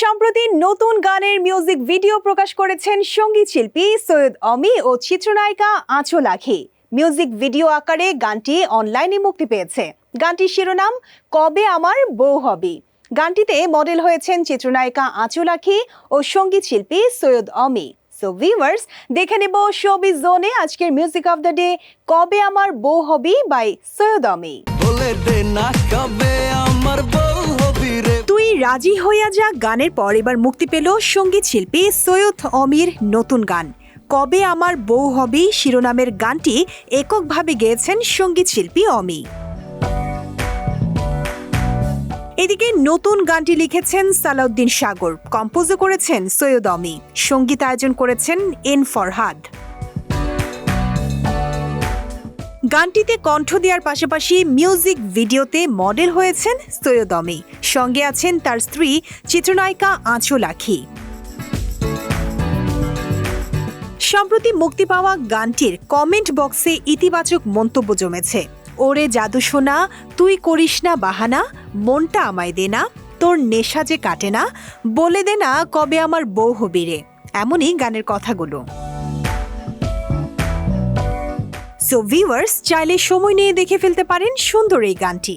সম্প্রতি নতুন গানের মিউজিক ভিডিও প্রকাশ করেছেন সংগীত শিল্পী সৈয়দ অমি ও চিত্রনায়িকা আঁচল আখি মিউজিক ভিডিও আকারে গানটি অনলাইনে মুক্তি পেয়েছে। গানটির শিরোনাম, কবে আমার বউ হবি? গানটিতে মডেল হয়েছেন চিত্রনায়িকা আঁচল আখি ও সংগীত শিল্পী সৈয়দ অমি। সো ভিউয়ার্স দেখে নেব শোবি জোনে আজকের মিউজিক অফ দ্য ডে কবে আমার বউ হবি? বাই সৈয়দ অমি। বলে দে না, কবে আমার রাজি হইয়া যা গানের পর এবার মুক্তি পেল সংগীত শিল্পী সৈয়দ অমির নতুন গান। কবে আমার বউ হবি শিরোনামের গানটি এককভাবে গেয়েছেন সংগীত শিল্পী অমি। এদিকে নতুন গানটি লিখেছেন সালাউদ্দিন সাগর, কম্পোজও করেছেন সৈয়দ অমি। সংগীত আয়োজন করেছেন এন ফরহাদ। গানটিতে কণ্ঠ দেওয়ার পাশাপাশি মিউজিক ভিডিওতে মডেল হয়েছেন সৈয়দমি। সঙ্গে আছেন তার স্ত্রী চিত্রনায়িকা আঁচল আখি সম্প্রতি মুক্তি পাওয়া গানটির কমেন্ট বক্সে ইতিবাচক মন্তব্য জমেছে। ওরে জাদু শোনা তুই করিস না বাহানা, মনটা আমায় দে না, তোর নেশা যে কাটে না, বলে দে না কবে আমার বউ হবি রে। এমনই গানের কথাগুলো। সো ভিউয়ার্স চাইলে সময় নিয়ে দেখে ফেলতে পারেন সুন্দর এই গানটি।